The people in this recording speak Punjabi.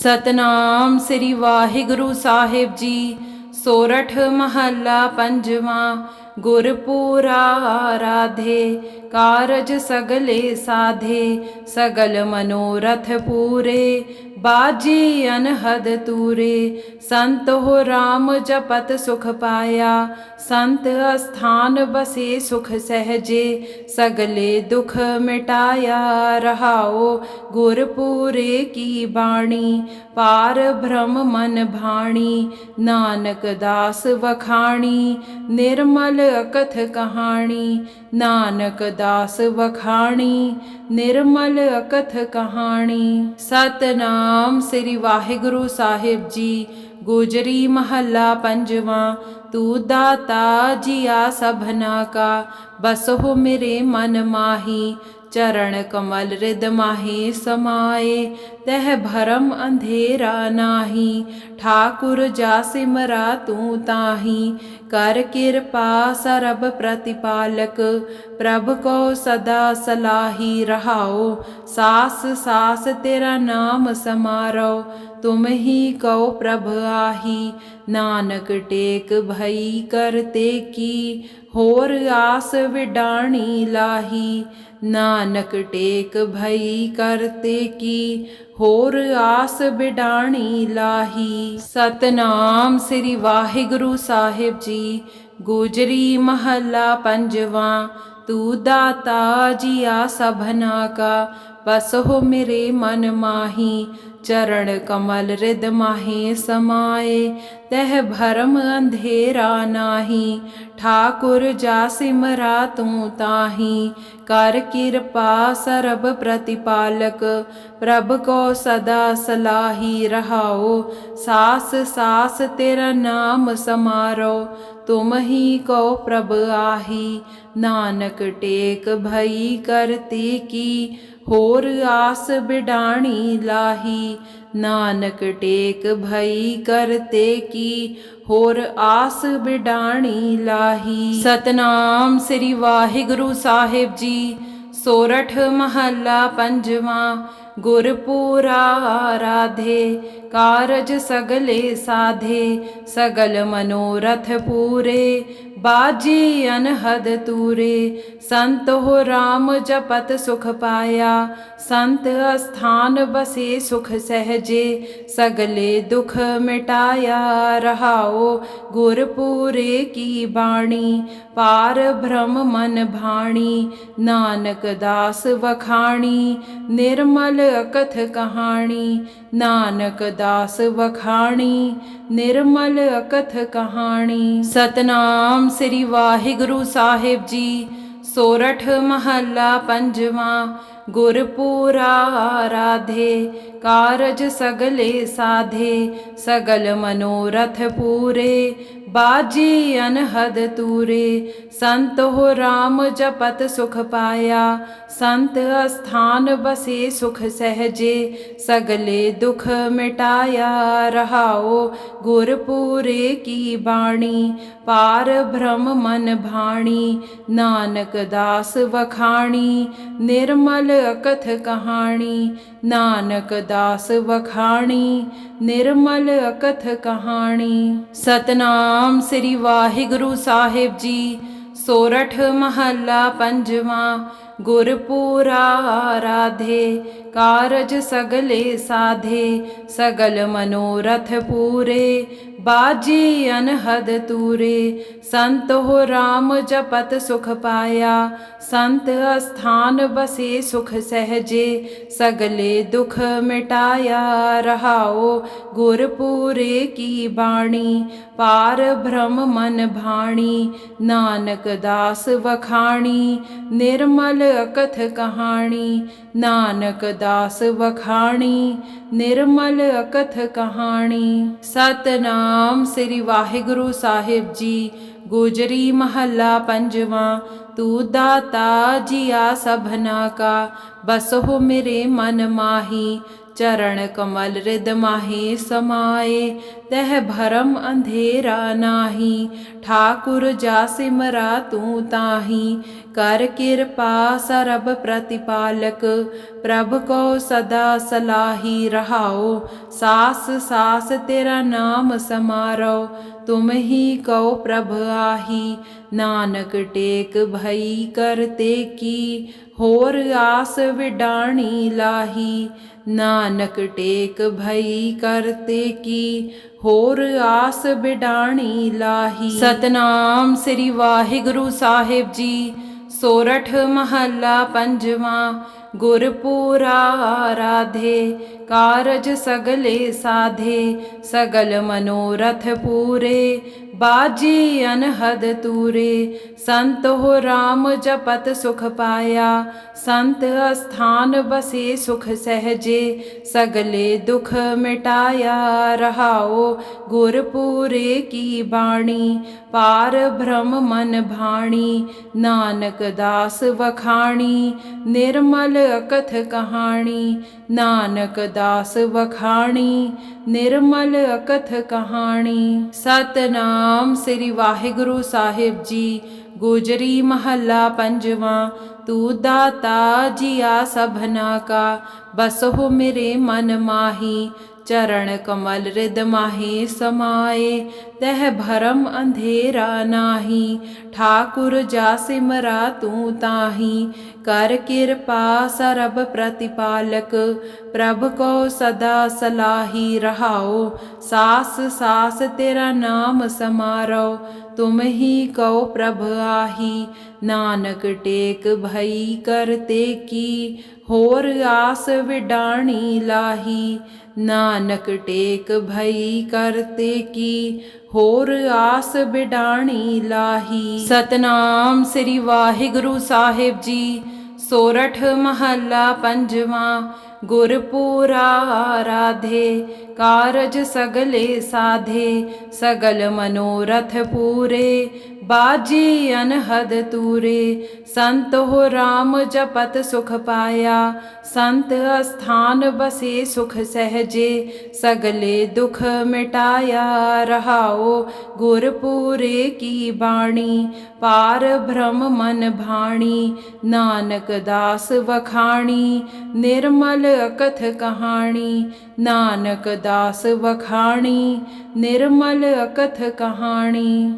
ਸਤਨਾਮ ਸ੍ਰੀ ਵਾਹਿਗੁਰੂ ਸਾਹਿਬ ਜੀ, ਸੋਰਠ ਮਹੱਲਾ ਪੰਜਵਾਂ, ਗੁਰਪੂਰਾ ਰਾਧੇ ਕਾਰਜ ਸਗਲੇ ਸਾਧੇ, ਸਗਲ ਮਨੋਰਥ ਪੂਰੇ ਬਾਜੀ ਅਨਹਦ ਤੂਰੇ, ਸੰਤ ਹੋ RAM ਜਪਤ ਸੁਖ ਪਾਇਆ, ਸੰਤ ਅਸਥਾਨ ਬਸੇ ਸੁਖ ਸਹਜੇ, ਸਗਲੇ ਦੁਖ ਮਿਟਾਇਆ ਰਹਾਓ, ਗੁਰਪੂਰੇ ਕੀ ਬਾਣੀ, ਪਾਰ ਬ੍ਰਹਮ ਮਨ ਭਾਣੀ, ਨਾਨਕ ਦਾਸ ਵਖਾਣੀ, ਨਿਰਮਲ ਅਕਥ ਕਹਾਣੀ ਨਾਨਕ ਦਾਸ ਵਖਾਣੀ, ਨਿਰਮਲ ਅਕਥ ਕਹਾਣੀ। ਸਤਨਾਮ ਸ੍ਰੀ ਵਾਹਿਗੁਰੂ ਸਾਹਿਬ ਜੀ, ਗੁਜਰੀ ਮਹੱਲਾ ਪੰਜਵਾਂ, ਤੂੰ ਦਾਤਾ ਜੀਆ ਸਭਨਾ ਕਾ, ਬਸਹੁ ਮੇਰੇ ਮਨ ਮਾਹੀ ਚਰਨ ਕਮਲ ਰਿਦ ਮਾਹੀ ਸਮਾਏ, ਤਹ ਭਰਮ ਅੰਧੇਰਾ ਨਾਹੀ। ਠਾਕੁਰ ਜਾ ਸਿਮਰਾ ਤੂੰ ਤਾਹੀ, ਕਰ ਕਿਰਪਾ ਸਰਬ ਪ੍ਰਤਿਪਾਲਕ। ਪ੍ਰਭ ਕੋ ਸਦਾ ਸਲਾਹੀ ਰਹਾਓ, ਸਾਸ ਸਾਸ ਤੇਰਾ ਨਾਮ ਸਮਾਰੋ। ਤੁਮ ਹੀ ਕਉ ਪ੍ਰਭ ਆਹੀ, ਨਾਨਕ ਟੇਕ ਭਈ ਕਰਤੇ ਕੀ। ਹੋਰ ਆਸ ਵਿਡਾਣੀ ਲਾਹੀ ਨਾਨਕ ਟੇਕ ਭਈ ਕਰਤੇ ਕੀ, ਹੋਰ ਆਸ ਬਿਡਾਣੀ ਲਾਹੀ। ਸਤਨਾਮ ਸ੍ਰੀ ਵਾਹਿਗੁਰੂ ਸਾਹਿਬ ਜੀ, ਗੁਜਰੀ ਮਹੱਲਾ ਪੰਜਵਾਂ, ਤੂੰ ਦਾਤਾ ਆ ਸਭਨਾ ਕਾ, ਬਸਹੁ ਮੇਰੇ ਮਨ ਮਾਹੀ। ਚਰਨ ਕਮਲ ਰਿਦ ਮਾਹੀ ਸਮਾਏ, ਤਹ ਭਰਮ ਅੰਧੇਰਾ ਨਾਹੀ, ਠਾਕੁਰ ਜਾ ਸਿਮਰਾ ਤੂੰ ਤਾਹੀ, ਕਰ ਕਿਰਪਾ ਸਰਬ ਪ੍ਰਤਿਪਾਲਕ, ਪ੍ਰਭ ਕੋ ਸਦਾ ਸਲਾਹੀ ਰਹਾਓ, ਸਾਸ ਸਾਸ ਤੇਰਾ ਨਾਮ ਸਮਾਰੋ, ਤੁਮ ਹੀ ਕੋ ਪ੍ਰਭ ਆਹੀ, ਨਾਨਕ ਟੇਕ ਭਈ ਕਰਤੀ ਕੀ ਹੋਰ ਆਸ ਬਿਡਾਣੀ ਲਾਹੀ, ਨਾਨਕ ਟੇਕ ਭਈ ਕਰਤੇ ਕੀ? ਹੋਰ ਆਸ ਬਿਡਾਣੀ ਲਾਹੀ। ਸਤਨਾਮ ਸ੍ਰੀ ਵਾਹਿਗੁਰੂ ਸਾਹਿਬ ਜੀ, ਸੋਰਠ ਮਹੱਲਾ ਪੰਜਵਾਂ, ਗੁਰਪੂਰਾ ਰਾਧੇ ਕਾਰਜ ਸਗਲੇ ਸਾਧੇ, ਸਗਲ ਮਨੋਰਥ ਪੂਰੇ ਬਾਜੀ ਅਨਹਦ ਤੂਰੇ, ਸੰਤ ਹੋ RAM ਜਪਤ ਸੁਖ ਪਾਇਆ, ਸੰਤ ਅਸਥਾਨ ਬਸੇ ਸੁਖ ਸਹਜੇ, ਸਗਲੇ ਦੁਖ ਮਿਟਾਇਆ ਰਹਾਓ, ਗੁਰਪੂਰੇ ਕੀ ਬਾਣੀ, ਪਾਰ ਬ੍ਰਹਮ ਮਨ ਭਾਣੀ, ਨਾਨਕ ਦਾਸ ਵਖਾਣੀ, ਨਿਰਮਲ ਅਕਥ ਕਹਾਣੀ, ਨਾਨਕ ਦਾਸ ਵਖਾਣੀ, ਨਿਰਮਲ ਅਕਥ ਕਹਾਣੀ, ਸਤਨਾਮ ਸ੍ਰੀ ਵਾਹਿਗੁਰੂ ਸਾਹਿਬ ਜੀ, ਸੋਰਠ ਮਹੱਲਾ ਪੰਜਵਾਂ, ਗੁਰਪੂਰਾ ਰਾਧੇ ਕਾਰਜ ਸਗਲੇ ਸਾਧੇ, ਸਗਲ ਮਨੋਰਥ ਪੂਰੇ ਬਾਜੀ ਅਨਹਦ ਤੂਰੇ, ਸੰਤ ਹੋ RAM ਜਪਤ ਸੁਖ ਪਾਇਆ, ਸੰਤ ਅਸਥਾਨ ਬਸੇ ਸੁਖ ਸਹਜੇ, ਸਗਲੇ ਦੁਖ ਮਿਟਾਇਆ ਰਹਾਓ, ਗੁਰਪੂਰੇ ਕੀ ਬਾਣੀ, ਪਾਰ ਬ੍ਰਹਮ ਮਨ ਭਾਣੀ, ਨਾਨਕ ਦਾਸ ਵਖਾਣੀ, ਨਿਰਮਲ ਅਕਥ ਕਹਾਣੀ ਨਾਨਕ ਦਾਸ ਵਖਾਣੀ, ਨਿਰਮਲ ਅਕਥ ਕਹਾਣੀ। ਸਤਨਾਮ ਸ੍ਰੀ ਵਾਹਿਗੁਰੂ ਸਾਹਿਬ ਜੀ, ਸੋਰਠ ਮਹੱਲਾ ਪੰਜਵਾਂ, ਗੁਰਪੂਰਾ ਰਾਧੇ ਕਾਰਜ ਸਗਲੇ ਸਾਧੇ, ਸਗਲ ਮਨੋਰਥ ਪੂਰੇ। ਬਾਜੀ ਅਨਹਦ ਤੂਰੇ, ਸੰਤ ਹੋ RAM ਜਪਤ ਸੁਖ ਪਾਇਆ। ਸੰਤ ਅਸਥਾਨ ਬਸੇ ਸੁਖ ਸਹਜੇ, ਸਗਲੇ ਦੁਖ ਮਿਟਾਇਆ ਰਹਾਓ। ਗੁਰਪੂਰੇ ਕੀ ਬਾਣੀ, ਪਾਰ ਬ੍ਰਹਮ ਮਨ ਭਾਣੀ। ਨਾਨਕ ਦਾਸ ਵਖਾਣੀ, ਨਿਰਮਲ ਅਕਥ ਕਹਾਣੀ। ਨਾਨਕ ਦਾਸ ਵਖਾਣੀ, ਨਿਰਮਲ ਅਕਥ ਕਹਾਣੀ। ਸਤਨਾਮ ਸ੍ਰੀ ਵਾਹਿਗੁਰੂ ਸਾਹਿਬ ਜੀ, ਗੁਜਰੀ ਮਹੱਲਾ ਪੰਜਵਾਂ, ਤੂੰ ਦਾਤਾ ਜੀਆ ਸਭਨਾ ਕਾ ਬਸਹੁ ਮੇਰੇ ਮਨ ਮਾਹੀ ਚਰਨ ਕਮਲ ਰਿਦ ਮਾਹੀ ਸਮਾਏ ਤਹ ਭਰਮ ਅੰਧੇਰਾ ਨਾਹੀ ਠਾਕੁਰ ਜਾ ਸਿਮਰਾ ਤੂੰ ਤਾਹੀ ਕਰ ਕਿਰਪਾ ਸਰਬ ਪ੍ਰਤਿਪਾਲਕ ਪ੍ਰਭ ਕੋ ਸਦਾ ਸਲਾਹੀ ਰਹਾਓ ਸਾਸ ਸਾਸ ਤੇਰਾ ਨਾਮ ਸਮਾਰੋ ਤੁਮ ਹੀ ਕਉ ਪ੍ਰਭ ਆਹੀ ਨਾਨਕ ਟੇਕ ਭਈ ਕਰਤੇ ਕੀ ਹੋਰ ਆਸ ਵਿਡਾਣੀ ਲਾਹੀ ਨਾਨਕ ਟੇਕ ਭਈ ਕਰਤੇ ਕੀ ਹੋਰ ਆਸ ਵਿਡਾਣੀ ਲਾਹੀ ਸਤਨਾਮ ਸ੍ਰੀ ਵਾਹਿਗੁਰੂ ਸਾਹਿਬ ਜੀ ਸੋਰਠ ਮਹੱਲਾ ਪੰਜਵਾਂ गुरुपुराधे कारज सगले साधे सगल मनोरथ पूरे। ਬਾਜੀ ਅਨਹਦ ਤੂਰੇ, ਸੰਤ ਹੋ RAM ਜਪਤ ਸੁਖ ਪਾਇਆ। ਸੰਤ ਅਸਥਾਨ ਬਸੇ ਸੁਖ ਸਹਜੇ, ਸਗਲੇ ਦੁਖ ਮਿਟਾਇਆ ਰਹਾਓ। ਗੁਰਪੂਰੇ ਕੀ ਬਾਣੀ, ਪਾਰ ਭ੍ਰਮ ਮਨ ਭਾਣੀ। ਨਾਨਕ ਦਾਸ ਵਖਾਣੀ, ਨਿਰਮਲ ਅਕਥ ਕਹਾਣੀ। ਨਾਨਕ ਦਾਸ ਵਖਾਣੀ, ਨਿਰਮਲ ਅਕਥ ਕਹਾਣੀ। ਸਤਨਾਮ ਸ੍ਰੀ ਵਾਹਿਗੁਰੂ ਸਾਹਿਬ ਜੀ, ਗੁਜਰੀ ਮਹੱਲਾ ਪੰਜਵਾਂ, ਤੂੰ ਦਾਤਾ ਜੀਆ ਸਭਨਾ ਕਾ ਬਸਹੁ ਮੇਰੇ ਮਨ ਮਾਹੀ ਚਰਨ ਕਮਲ ਰਿਦ ਮਾਹੀ ਸਮਾਏ ਤਹ ਭਰਮ ਅੰਧੇਰਾ ਨਾਹੀ ਠਾਕੁਰ ਜਾ ਸਿਮਰਾ ਤੂੰ ਤਾਹੀ ਕਰ ਕਿਰਪਾ ਸਰਬ ਪ੍ਰਤਿਪਾਲਕ ਪ੍ਰਭ ਕੋ ਸਦਾ ਸਲਾਹੀ ਰਹਾਓ ਸਾਸ ਸਾਸ ਤੇਰਾ ਨਾਮ ਸਮਾਰੋ ਤੁਮ ਹੀ ਕਉ ਪ੍ਰਭ ਆਹੀ ਨਾਨਕ ਟੇਕ ਭਈ ਕਰਤੇ ਕੀ ਹੋਰ ਆਸ ਵਿਡਾਣੀ ਲਾਹੀ ਨਾਨਕ ਟੇਕ ਭਈ ਕਰਤੇ ਕੀ ਹੋਰ ਆਸ ਬਿਡਾਣੀ ਲਾਹੀ ਸਤਨਾਮ ਸ੍ਰੀ ਵਾਹਿਗੁਰੂ ਸਾਹਿਬ ਜੀ ਸੋਰਠ ਮਹੱਲਾ ਪੰਜਵਾਂ ਗੁਰਪੂਰਾ ਰਾਧੇ ਕਾਰਜ ਸਗਲੇ ਸਾਧੇ ਸਗਲ ਮਨੋਰਥ ਪੂਰੇ ਬਾਜੀ ਅਨਹਦ ਤੂਰੇ, ਸੰਤ ਹੋ RAM ਜਪਤ ਸੁਖ ਪਾਇਆ। ਸੰਤ ਅਸਥਾਨ ਬਸੇ ਸੁਖ ਸਹਜੇ, ਸਗਲੇ ਦੁਖ ਮਿਟਾਇਆ ਰਹਾਓ। ਗੁਰਪੂਰੇ ਕੀ ਬਾਣੀ, ਪਾਰ ਬ੍ਰਹਮ ਮਨ ਭਾਣੀ। ਨਾਨਕ ਦਾਸ ਵਖਾਣੀ, ਨਿਰਮਲ ਅਕਥ ਕਹਾਣੀ। ਨਾਨਕ ਦਾਸ ਵਖਾਣੀ, ਨਿਰਮਲ ਅਕਥ ਕਹਾਣੀ।